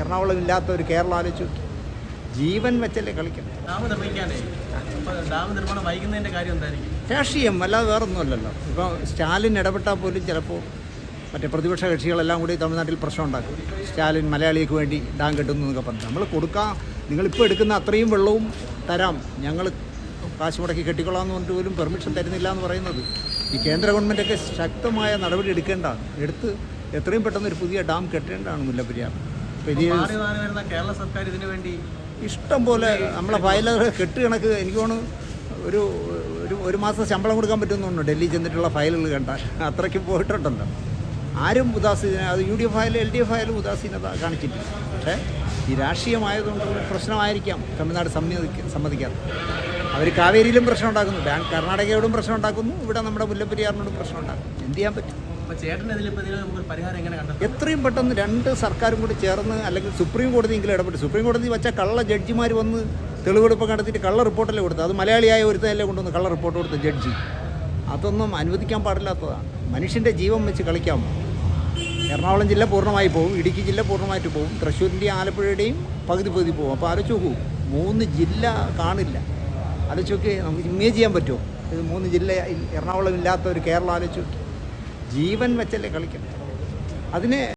എറണാകുളം ഇല്ലാത്ത ഒരു കേരളം ആലോചിച്ചു ജീവൻ വെച്ചല്ലേ എന്തായിരിക്കും? രാഷ്ട്രീയം അല്ലാതെ വേറൊന്നുമല്ലല്ലോ. ഇപ്പോൾ സ്റ്റാലിൻ ഇടപെട്ടാൽ പോലും ചിലപ്പോൾ മറ്റേ പ്രതിപക്ഷ കക്ഷികളെല്ലാം കൂടി തമിഴ്നാട്ടിൽ പ്രശ്നം ഉണ്ടാക്കും. സ്റ്റാലിൻ മലയാളിക്ക് വേണ്ടി ഡാം കെട്ടുന്നു എന്നൊക്കെ പറഞ്ഞു നമ്മൾ കൊടുക്കാം. നിങ്ങളിപ്പോൾ എടുക്കുന്ന അത്രയും വെള്ളവും തരാം. ഞങ്ങൾ കാശ് മുടക്കി കെട്ടിക്കൊള്ളാം എന്ന് പറഞ്ഞിട്ട് പോലും പെർമിഷൻ തരുന്നില്ല എന്ന് പറയുന്നത് ഈ കേന്ദ്ര ഗവൺമെന്റൊക്കെ ശക്തമായ നടപടി എടുക്കേണ്ടതാണ് എടുത്ത് എത്രയും പെട്ടെന്ന് ഒരു പുതിയ ഡാം കെട്ടേണ്ടതാണ് മുല്ലപ്പെരിയാർ. മാറി കേരള സർക്കാർ ഇതിനു വേണ്ടി ഇഷ്ടം പോലെ നമ്മളെ ഫയലുകൾ കെട്ട് കണക്ക് എനിക്ക് തോന്നുന്നു ഒരു ഒരു ഒരു മാസം ശമ്പളം കൊടുക്കാൻ പറ്റുന്നുണ്ട് ഡൽഹി ചെന്നിട്ടുള്ള ഫയലുകൾ കണ്ടാൽ അത്രയ്ക്ക് പോയിട്ടുണ്ടല്ലോ. ആരും ഉദാസീന അത് യു ഡി എഫ് ആയാലും എൽ ഡി എഫ് ആയാലും ഉദാസീനത കാണിച്ചിട്ടില്ല. പക്ഷേ ഈ രാഷ്ട്രീയമായതുകൊണ്ട് പ്രശ്നമായിരിക്കാം തമിഴ്നാട് സമ്മതി സമ്മതിക്കാതെ അവർ കാവേരിയിലും പ്രശ്നം ഉണ്ടാക്കുന്നു. ബാങ്ക് കർണാടകയോടും പ്രശ്നം ഉണ്ടാക്കുന്നു. ഇവിടെ നമ്മുടെ മുല്ലപ്പെരിയാറിനോടും പ്രശ്നം ഉണ്ടാക്കുന്നു. എന്ത് ചെയ്യാൻ പറ്റും? എത്രയും പെട്ടെന്ന് രണ്ട് സർക്കാരും കൂടി ചേർന്ന് അല്ലെങ്കിൽ സുപ്രീം കോടതിയെങ്കിലും ഇടപെട്ട്. സുപ്രീം കോടതി വെച്ച കള്ള ജഡ്ജിമാർ വന്ന് തെളിവെടുപ്പ് നടത്തിയിട്ട് കള്ള റിപ്പോർട്ടല്ലേ കൊടുത്തത്? അത് മലയാളിയായ ഒരുത്തനല്ലേ കൊണ്ടുവന്ന് കള്ള റിപ്പോർട്ട് കൊടുത്ത ജഡ്ജി. അതൊന്നും അനുവദിക്കാൻ പാടില്ലാത്തതാണ്. മനുഷ്യന്റെ ജീവൻ വെച്ച് കളിക്കാമോ എറണാകുളം ജില്ല പൂർണമായി പോകും ഇടുക്കി ജില്ല പൂർണമായിട്ട് പോകും തൃശ്ശൂരിന്റെയും ആലപ്പുഴയുടെയും പകുതി പകുതി പോകും അപ്പോൾ ആലോചിച്ച് നോക്കൂ. മൂന്ന് ജില്ല കാണില്ല. ആലോചിച്ച് നോക്കി നമുക്ക് ഇമേജ് ചെയ്യാൻ പറ്റുമോ? ഇത് മൂന്ന് ജില്ല എറണാകുളം ഇല്ലാത്ത ഒരു കേരളം ആലോചിച്ച് നോക്കി. ജീവൻ വെച്ചല്ലേ കളിക്കണം അതിന്